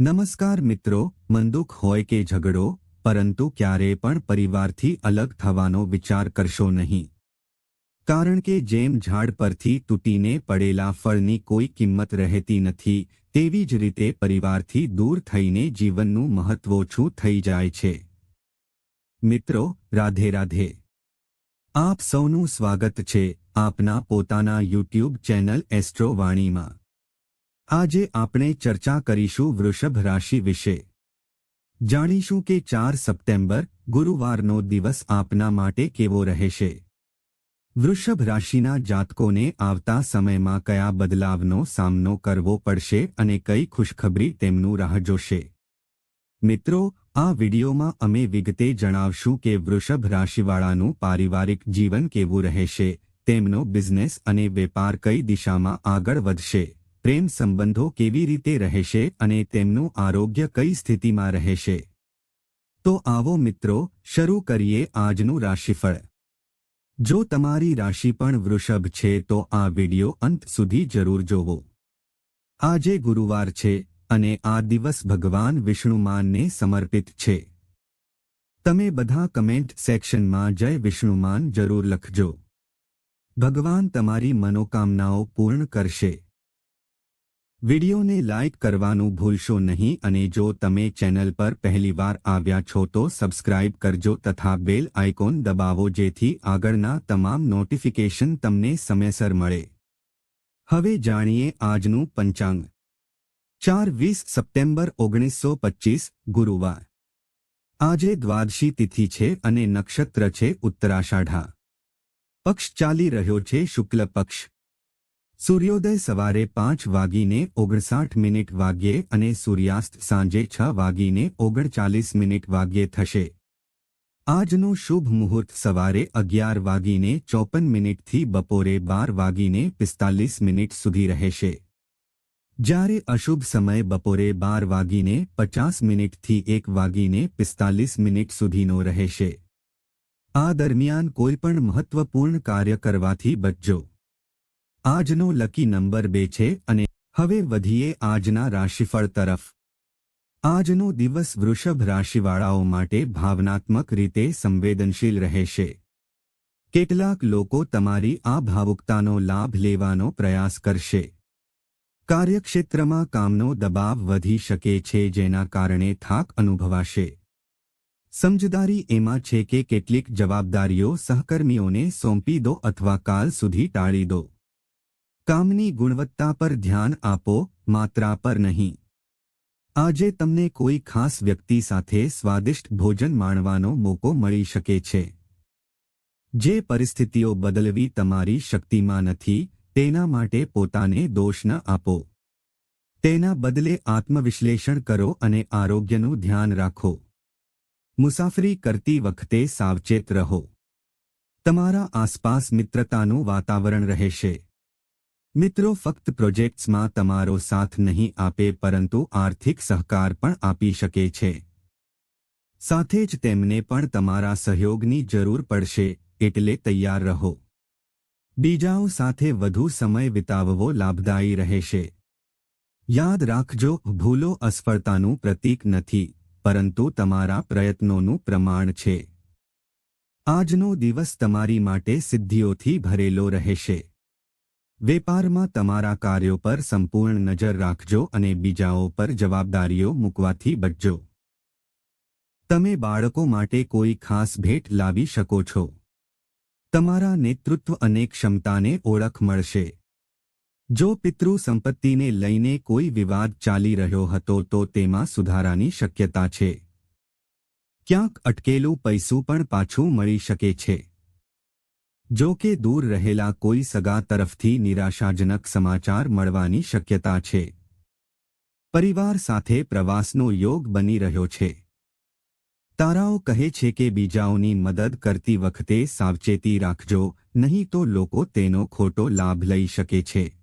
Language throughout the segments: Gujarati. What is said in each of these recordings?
નમસ્કાર મિત્રો મંદુક હોય કે ઝઘડો, પરંતુ ક્યારેય પણ પરિવારથી અલગ થવાનો વિચાર કરશો નહીં. કારણ કે જેમ ઝાડ પરથી તૂટીને પડેલા ફળની કોઈ કિંમત રહેતી નથી, તેવી જ રીતે પરિવારથી દૂર થઈને જીવનનું મહત્વ ઓછું થઈ જાય છે. મિત્રો, રાધે રાધે. આપ સૌનું સ્વાગત છે આપના પોતાના યુટ્યુબ ચેનલ એસ્ટ્રો વાણીમાં. આજે આપણે ચર્ચા કરીશું વૃષભ રાશિ વિશે. જાણીશું કે ચાર સપ્ટેમ્બર, ગુરુવારનો દિવસ આપના માટે કેવો રહેશે? વૃષભ રાશિના જાતકોને આવતા સમયમાં કયા બદલાવનો સામનો કરવો પડશે અને કઈ ખુશખબરી તેમનું રાહ જોશે? મિત્રો, આ વિડિયોમાં અમે વિગતે જણાવશું કે વૃષભ રાશિવાળાનું પારિવારિક જીવન કેવું રહેશે, તેમનો બિઝનેસ અને વેપાર કઈ દિશામાં આગળ વધશે? પ્રેમ સંબંધો કેવી રીતે રહેશે અને તેમનું આરોગ્ય કઈ સ્થિતિમાં રહેશે? તો આવો મિત્રો, શરૂ કરીએ આજનું રાશિફળ. જો તમારી રાશિ પણ વૃષભ છે તો આ વિડિયો અંત સુધી જરૂર જોવો. આજે ગુરુવાર છે અને આ દિવસ ભગવાન વિષ્ણુમાનને સમર્પિત છે. તમે બધા કમેન્ટ સેક્શનમાં જય વિષ્ણુમાન જરૂર લખજો. ભગવાન તમારી મનોકામનાઓ પૂર્ણ કરશે. વિડિયોને લાઇક કરવાનું ભૂલશો નહીં અને જો તમે ચેનલ પર પહેલીવાર આવ્યા છો તો સબસ્ક્રાઇબ કરજો તથા બેલ આઇકોન દબાવો જેથી આગળના તમામ નોટિફિકેશન તમને સમયસર મળે. હવે જાણીએ આજનું પંચાંગ. ચાર વીસ સપ્ટેમ્બર ઓગણીસો પચીસ, ગુરુવાર. આજે દ્વાદશી તિથિ છે અને નક્ષત્ર છે ઉત્તરાષાઢા. પક્ષ ચાલી રહ્યો છે શુક્લ પક્ષ. સૂર્યોદય સવારે પાંચ વાગીને ઓગણસાઠ મિનિટ વાગ્યે અને સૂર્યાસ્ત સાંજે છ વાગીને ઓગણચાલીસ મિનિટ વાગ્યે થશે. આજનો શુભ મુહૂર્ત સવારે અગિયાર વાગીને ચોપન મિનિટથી બપોરે બાર વાગીને પિસ્તાલીસ મિનિટ સુધી રહેશે. જ્યારે અશુભ સમય બપોરે બાર વાગીને પચાસ મિનિટથી એક વાગીને પિસ્તાલીસ મિનિટ સુધીનો રહેશે. આ દરમિયાન કોઈપણ મહત્વપૂર્ણ કાર્ય કરવાથી બચજો. આજનો લકી નંબર બે છે અને હવે વધીએ આજના રાશિફળ તરફ. આજનો દિવસ વૃષભ રાશિવાળાઓ માટે ભાવનાત્મક રીતે સંવેદનશીલ રહેશે. કેટલાક લોકો તમારી આ ભાવુકતાનો લાભ લેવાનો પ્રયાસ કરશે. કાર્યક્ષેત્રમાં કામનો દબાવ વધી શકે છે જેના કારણે થાક અનુભવાશે. સમજદારી એમાં છે કે કેટલીક જવાબદારીઓ સહકર્મીઓને સોંપી દો અથવા કાલ સુધી ટાળી દો. કામની ગુણવત્તા પર ધ્યાન આપો, માત્રા પર નહીં. આજે તમને કોઈ ખાસ વ્યક્તિ સાથે સ્વાદિષ્ટ ભોજન માણવાનો મોકો મળી શકે છે. જે પરિસ્થિતિઓ બદલવી તમારી શક્તિમાં નથી, તેના માટે પોતાને દોષ ન આપો. તેના બદલે આત્મવિશ્લેષણ કરો અને આરોગ્યનું ધ્યાન રાખો. મુસાફરી કરતી વખતે સાવચેત રહો. તમારા આસપાસ મિત્રતાનું વાતાવરણ રહેશે. મિત્રો, ફક્ત પ્રોજેક્ટ્સમાં તમારો સાથ નહીં આપે, પરંતુ આર્થિક સહકાર પણ આપી શકે છે. સાથે જ તેમને પણ તમારા સહયોગની જરૂર પડશે, એટલે તૈયાર રહો. બીજાઓ સાથે વધુ સમય વિતાવવો લાભદાયી રહેશે. યાદ રાખજો, ભૂલો અસફળતાનું પ્રતીક નથી, પરંતુ તમારા પ્રયત્નોનું પ્રમાણ છે. આજનો દિવસ તમારી માટે સિદ્ધિઓથી ભરેલો રહેશે. વેપારમાં તમારા કાર્યો પર સંપૂર્ણ નજર રાખજો અને બીજાઓ પર જવાબદારીઓ મૂકવાથી બચજો. તમે બાળકો માટે કોઈ ખાસ ભેટ લાવી શકો છો. તમારા નેતૃત્વ અને ક્ષમતાને ઓળખ મળશે. જો પિતૃ સંપત્તિને લઈને કોઈ વિવાદ ચાલી રહ્યો હતો તો તેમાં સુધારાની શક્યતા છે. ક્યાંક અટકેલું પૈસું પણ પાછું મળી શકે છે. જો કે દૂર રહેલા કોઈ સગા તરફથી નિરાશાજનક સમાચાર મળવાની શક્યતા છે. પરિવાર સાથે પ્રવાસનો યોગ બની રહ્યો છે. તારાઓ કહે છે કે બીજાઓની મદદ કરતી વખતે સાવચેતી રાખજો, નહીં તો લોકો તેનો ખોટો લાભ લઈ શકે છે.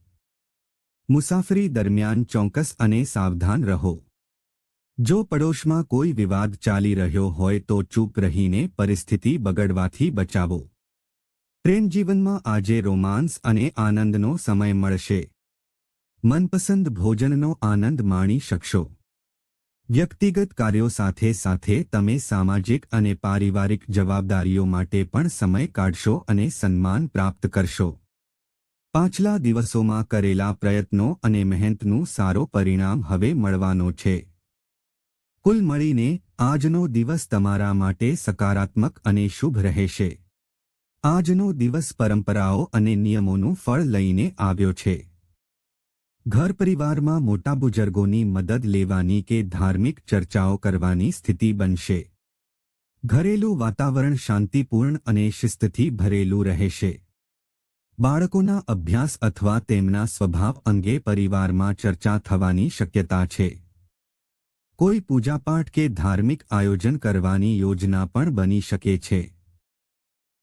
મુસાફરી દરમિયાન ચોંકસ અને સાવધાન રહો. જો પડોશમાં કોઈ વિવાદ ચાલી રહ્યો હોય તો ચૂપ રહીને પરિસ્થિતિ બગડવાથી બચાવો. પ્રેમ જીવનમાં આજે રોમાન્સ અને આનંદનો સમય મળશે. મનપસંદ ભોજનનો આનંદ માણી શકશો. વ્યક્તિગત કાર્યો સાથે સાથે તમે સામાજિક અને પારિવારિક જવાબદારીઓ માટે પણ સમય કાઢશો અને સન્માન પ્રાપ્ત કરશો. પાછલા દિવસોમાં કરેલા પ્રયત્નો અને મહેનતનું સારો પરિણામ હવે મળવાનો છે. કુલ મળીને આજનો દિવસ તમારા માટે સકારાત્મક અને શુભ રહેશે. આજનો દિવસ પરંપરાઓ અને નિયમોનું ફળ લઈને આવ્યો છે. ઘર પરિવારમાં મોટા બુજુર્ગોની મદદ લેવાની કે ધાર્મિક ચર્ચાઓ કરવાની સ્થિતિ બનશે. ઘરેલું વાતાવરણ શાંતિપૂર્ણ અને શિસ્તથી ભરેલું રહેશે. બાળકોના અભ્યાસ અથવા તેમના સ્વભાવ અંગે પરિવારમાં ચર્ચા થવાની શક્યતા છે. કોઈ પૂજાપાઠ કે ધાર્મિક આયોજન કરવાની યોજના પણ બની શકે છે.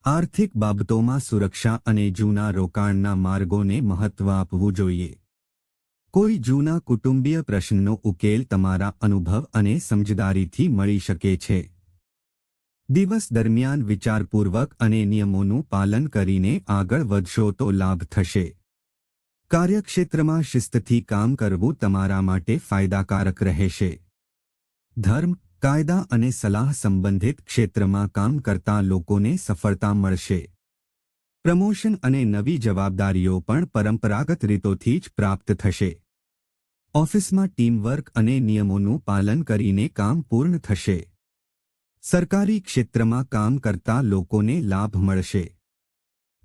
આર્થિક બાબતોમાં સુરક્ષા અને જૂના રોકાણના માર્ગોને મહત્વ આપવું જોઈએ. કોઈ જૂના કુટુંબીય પ્રશ્નનો ઉકેલ તમારા અનુભવ અને સમજદારીથી મળી શકે છે. દિવસ દરમિયાન વિચારપૂર્વક અને નિયમોનું પાલન કરીને આગળ વધશો તો લાભ થશે. કાર્યક્ષેત્રમાં શિસ્તથી કામ કરવું તમારા માટે ફાયદાકારક રહેશે. ધર્મ કાયદા અને સલાહ સંબંધિત ક્ષેત્રમાં કામ કરતા લોકોને સફળતા મળશે. પ્રમોશન અને નવી જવાબદારીઓ પણ પરંપરાગત રીતોથી જ પ્રાપ્ત થશે. ઓફિસમાં ટીમવર્ક અને નિયમોનું પાલન કરીને કામ પૂર્ણ થશે. સરકારી ક્ષેત્રમાં કામ કરતા લોકોને લાભ મળશે.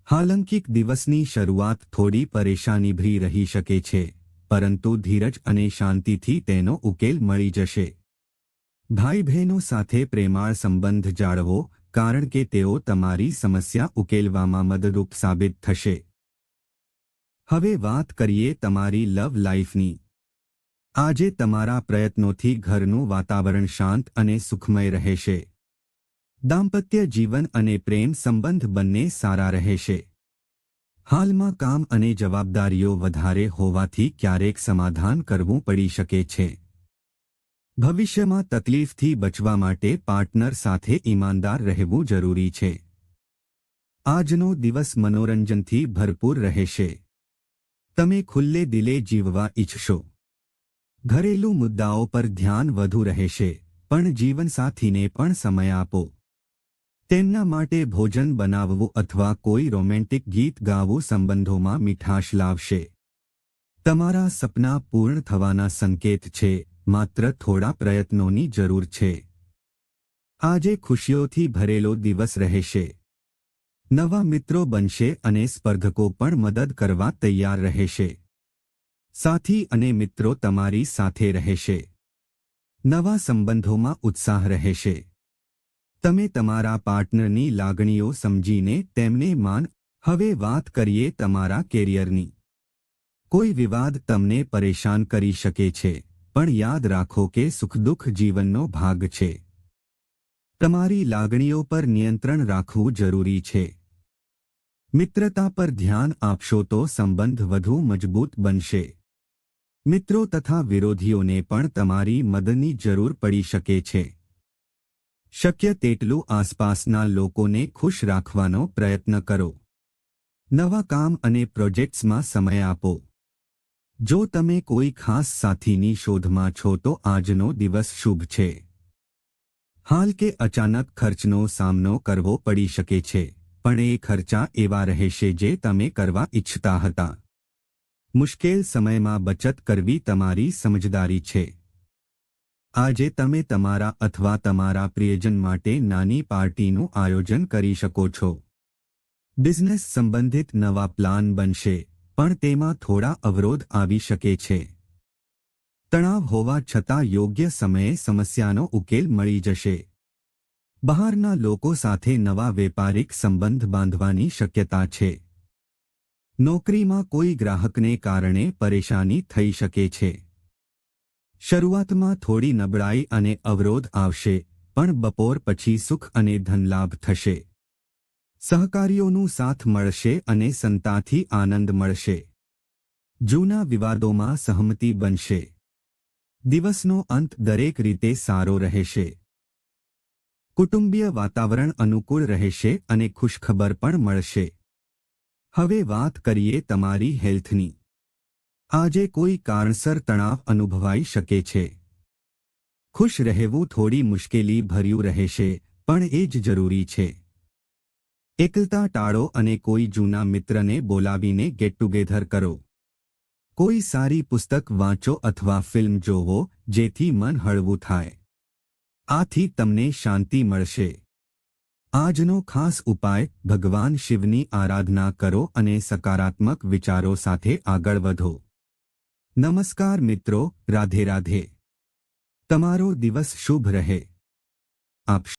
હાલંકિક દિવસની શરૂઆત થોડી પરેશાનીભરી રહી શકે છે, પરંતુ ધીરજ અને શાંતિથી તેનો ઉકેલ મળી જશે. ભાઈ બહેનો સાથે પ્રેમાળ સંબંધ જાળવો, કારણ કે તેઓ તમારી સમસ્યા ઉકેલવામાં મદદરૂપ સાબિત થશે. હવે વાત કરીએ તમારી લવ લાઈફની. આજે તમારા પ્રયત્નોથી ઘરનું વાતાવરણ શાંત અને સુખમય રહેશે. દાંપત્ય જીવન અને પ્રેમ સંબંધ બંને સારા રહેશે. હાલમાં કામ અને જવાબદારીઓ વધારે હોવાથી ક્યારેક સમાધાન કરવું પડી શકે છે. ભવિષ્યમાં તકલીફથી બચવા માટે પાર્ટનર સાથે ઈમાનદાર રહેવું જરૂરી છે. આજનો દિવસ મનોરંજનથી ભરપૂર રહેશે. તમે ખુલ્લે દિલે જીવવા ઈચ્છશો. ઘરેલું મુદ્દાઓ પર ધ્યાન વધુ રહેશે, પણ જીવનસાથીને પણ સમય આપો. તેમના માટે ભોજન બનાવવું અથવા કોઈ રોમેન્ટિક ગીત ગાવું સંબંધોમાં મીઠાશ લાવશે. તમારા સપના પૂર્ણ થવાના સંકેત છે. માત્ર થોડા પ્રયત્નોની જરૂર છે. આજે ખુશીઓથી ભરેલો દિવસ રહેશે. નવા મિત્રો બનશે અને સ્પર્ધકો પણ મદદ કરવા તૈયાર રહેશે. સાથી અને મિત્રો તમારી સાથે રહેશે. નવા સંબંધોમાં ઉત્સાહ રહેશે. તમે તમારા પાર્ટનરની લાગણીઓ સમજીને તેમને માન, હવે વાત કરીએ તમારા કેરિયરની. કોઈ વિવાદ તમને પરેશાન કરી શકે છે. પણ યાદ રાખો કે સુખદુઃખ જીવનનો ભાગ છે. તમારી લાગણીઓ પર નિયંત્રણ રાખવું જરૂરી છે. મિત્રતા પર ધ્યાન આપશો તો સંબંધ વધુ મજબૂત બનશે. મિત્રો તથા વિરોધીઓને પણ તમારી મદદની જરૂર પડી શકે છે. શક્ય તેટલું આસપાસના લોકોને ખુશ રાખવાનો પ્રયત્ન કરો. નવા કામ અને પ્રોજેક્ટ્સમાં સમય આપો. જો તમે કોઈ ખાસ સાથીની શોધમાં છો તો આજનો દિવસ શુભ છે. હાલ કે અચાનક ખર્ચનો સામનો કરવો પડી શકે છે, પણ એ ખર્ચા એવા રહેશે જે તમે કરવા ઇચ્છતા હતા. મુશ્કેલ સમયમાં બચત કરવી તમારી સમજદારી છે. આજે તમે તમારા અથવા તમારા પ્રિયજન માટે નાની પાર્ટીનું આયોજન કરી શકો છો. બિઝનેસ સંબંધિત નવા પ્લાન બનશે. પણ તેમાં થોડા અવરોધ આવી શકે છે. તણાવ હોવા છતાં યોગ્ય સમયે સમસ્યાનો ઉકેલ મળી જશે. બહારના લોકો સાથે નવા વેપારિક સંબંધ બાંધવાની શક્યતા છે. નોકરીમાં કોઈ ગ્રાહકને કારણે પરેશાની થઈ શકે છે. શરૂઆતમાં થોડી નબળાઈ અને અવરોધ આવશે, પણ બપોર પછી સુખ અને ધનલાભ થશે. સહકારીઓનું સાથ મળશે અને સંતાથી આનંદ મળશે. જૂના વિવાદોમાં સહમતિ બનશે. દિવસનો અંત દરેક રીતે સારો રહેશે. કુટુંબીય વાતાવરણ અનુકૂળ રહેશે અને ખુશખબર પણ મળશે. હવે વાત કરીએ તમારી હેલ્થની. આજે કોઈ કારણસર તણાવ અનુભવાઈ શકે છે. ખુશ રહેવું થોડી મુશ્કેલી ભર્યું રહેશે, પણ એ જ જરૂરી છે. એકલતા ટાળો અને કોઈ જૂના મિત્રને બોલાવીને ગેટ ટુગેધર કરો. કોઈ સારી પુસ્તક વાંચો અથવા ફિલ્મ જોવો, જેથી મન હળવું થાય. આથી તમને શાંતિ મળશે. આજનો ખાસ ઉપાય, ભગવાન શિવની આરાધના કરો અને સકારાત્મક વિચારો સાથે આગળ વધો. નમસ્કાર મિત્રો, રાધે રાધે. તમારો દિવસ શુભ રહે. આપ